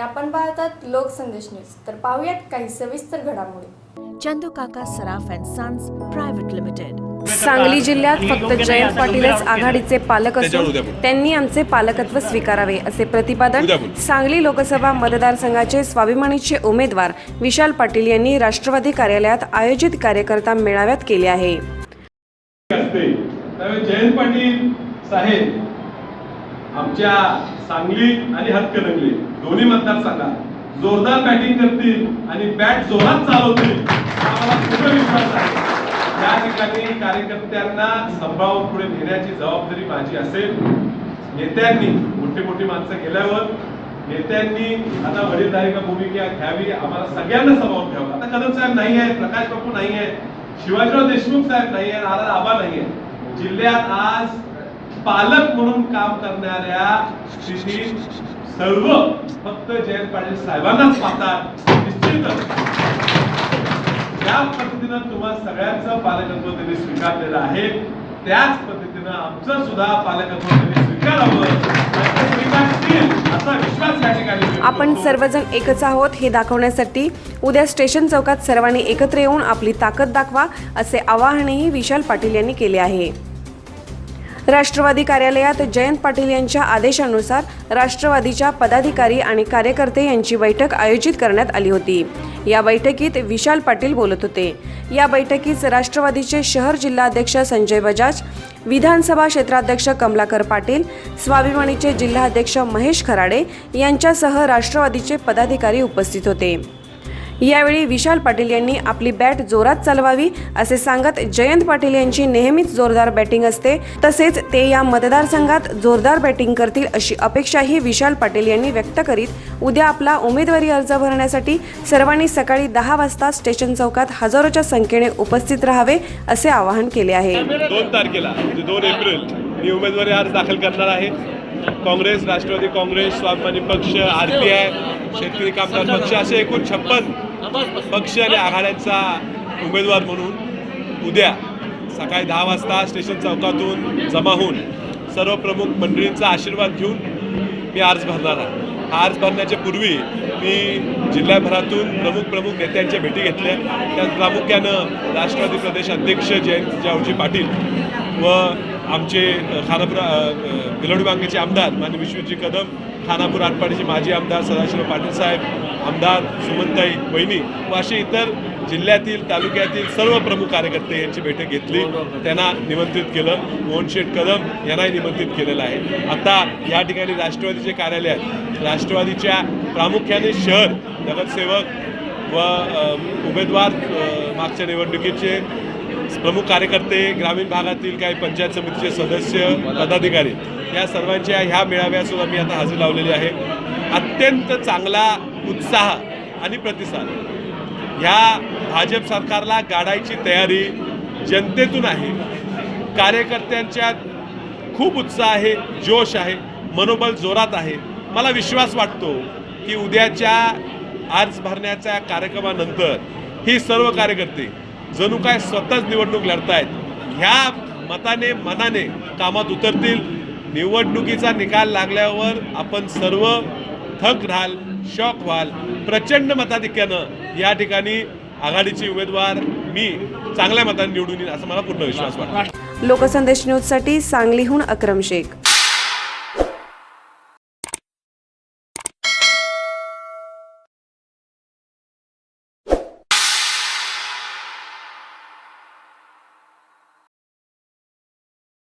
आपण पाहतात लोकसंदेश न्यूज. तर पाहूयात काही सविस्तर घडामोडी. Chandu Kaka Saraf and sons private limited. Sangli जिल्ह्यात फक्त जयंत पाटीलच आघाडीचे पालक असून त्यांनी आमचे पालकत्व स्वीकारावे असे प्रतिपादन सांगली लोकसभा मतदारसंघाचे स्वाभिमानीचे उमेदवार विशाल पाटील यांनी राष्ट्रवादी कार्यालयात आयोजित कार्यकर्ता मेळाव्यात केले आहे. जयंत पाटील साहेब आमच्या सांगली आणि हातकणंगले दोन्ही मतदारसंघात जोरदार बॅटिंग करतील आणि बॅट जोरात चालवतील. आम्हाला पूर्ण विश्वास आहे. या ठिकाणी कार्यकर्त्यांना सांभाळून पुढे नेण्याची जबाबदारी माझी असेल. नेत्यांनी मोठी मोठी माणसं गेल्यावर नेत्यांनी आता वडीलधारिका भूमिका घ्यावी आम्हाला सगळ्यांना सांभाळून घ्यावं. आता कदम साहेब नाही आहे प्रकाश बापू नाही आहे शिवाजीराव देशमुख साहेब नाही आहे नारायण आबा नाही आहे जिल्ह्यात आज पालक म्हणून काम करणाऱ्या स्थितीत सर्व फक्त जयंत पाटील साहेबांनाच पाहतात निश्चितच. ज्या पद्धतीनं तुम्हा सगळ्यांचं पालकत्व त्यांनी स्वीकारलेलं आहे त्याच पद्धतीनं आमचं सुद्धा पालकत्व त्यांनी स्वीकारावं. आपण. सर्वजण एकच आहोत हे दाखवण्यासाठी उद्या स्टेशन चौकात सर्वांनी एकत्र येऊन आपली ताकद दाखवा असे आवाहनही विशाल पाटील यांनी केले आहे. राष्ट्रवादी कार्यालयात जयंत पाटील यांच्या आदेशानुसार राष्ट्रवादीच्या पदाधिकारी आणि कार्यकर्ते यांची बैठक आयोजित करण्यात आली होती. या बैठकीत विशाल पाटील बोलत होते. या बैठकीस राष्ट्रवादीचे शहर जिल्हाध्यक्ष संजय बजाज विधानसभा क्षेत्राध्यक्ष कमलाकर पाटील स्वाभिमानीचे जिल्हाध्यक्ष महेश खराडे यांच्यासह राष्ट्रवादीचे पदाधिकारी उपस्थित होते. यावेळी विशाल पाटील यांनी आपली बॅट जोरात चालवावी असे सांगत जयंत पाटील यांची नेहमीच जोरदार बॅटिंग असते. तसेच ते या मतदारसंघात जोरदार बॅटिंग करतील अशी अपेक्षाही विशाल पाटील यांनी व्यक्त करीत उद्या आपला उमेदवारी अर्ज भरण्यासाठी सर्वांनी सकाळी दहा वाजता स्टेशन चौकात हजारोच्या संख्येने उपस्थित राहावे असे आवाहन केले आहे. दोन तारखेला म्हणजे दोन एप्रिल मी उमेदवारी अर्ज दाखल करणार आहे. काँग्रेस राष्ट्रवादी काँग्रेस स्वाभिमानी पक्ष आर पी आय शेतकरी कामगार पक्ष असे एकूण छप्पन पक्ष आणि आघाड्यांचा उमेदवार म्हणून उद्या सकाळी दहा वाजता स्टेशन चौकातून जमा होऊन सर्व प्रमुख मंडळींचा आशीर्वाद घेऊन मी अर्ज भरणार आहे. हा अर्ज भरण्याच्या पूर्वी मी जिल्ह्याभरातून प्रमुख प्रमुख नेत्यांच्या भेटी घेतल्या. त्यात प्रामुख्यानं राष्ट्रवादी प्रदेश अध्यक्ष जयंत जावजी पाटील व आमचे खानापूर बिलोडी बांगेचे आमदार मान्य विश्वजी कदम खानापूर आटपाडीचे माजी आमदार सदाशिव पाटील साहेब आमदार सुमनताई वहिनी व असे इतर जिल्ह्यातील तालुक्यातील सर्व प्रमुख कार्यकर्ते यांची बैठक घेतली. त्यांना निमंत्रित केलं. मोहनशेठ कदम यांनाही निमंत्रित केलेलं आहे. आता या ठिकाणी राष्ट्रवादीचे कार्यालय आहेत राष्ट्रवादीच्या प्रामुख्याने शहर नगरसेवक व उमेदवार मागच्या निवडणुकीचे प्रमुख कार्यकर्ते ग्रामीण भागातील काही पंचायत समितीचे सदस्य पदाधिकारी या सर्वांच्या ह्या मेळाव्यासुद्धा मी आता हजर लावलेली आहे. अत्यंत चांगला उत्साह आणि प्रतिसाद. ह्या भाजप सरकारला गाडायची तयारी जनतेतून आहे. कार्यकर्त्यांच्या खूप उत्साह आहे जोश आहे मनोबल जोरात आहे. मला विश्वास वाटतो की उद्याच्या अर्ज भरण्याच्या कार्यक्रमानंतर ही सर्व कार्यकर्ते जणू काय स्वतःच निवडणूक लढतायत ह्या मताने मनाने कामात उतरतील. निवडणुकीचा निकाल लागल्यावर आपण सर्व थक राहाल शॉक व्हाल प्रचंड मताधिक्यानं या ठिकाणी आघाडीचे उमेदवार मी चांगल्या मताने निवडून येईल असा मला पूर्ण विश्वास वाटतो. लोकसंदेश न्यूजसाठी सांगलीहून अक्रम शेख.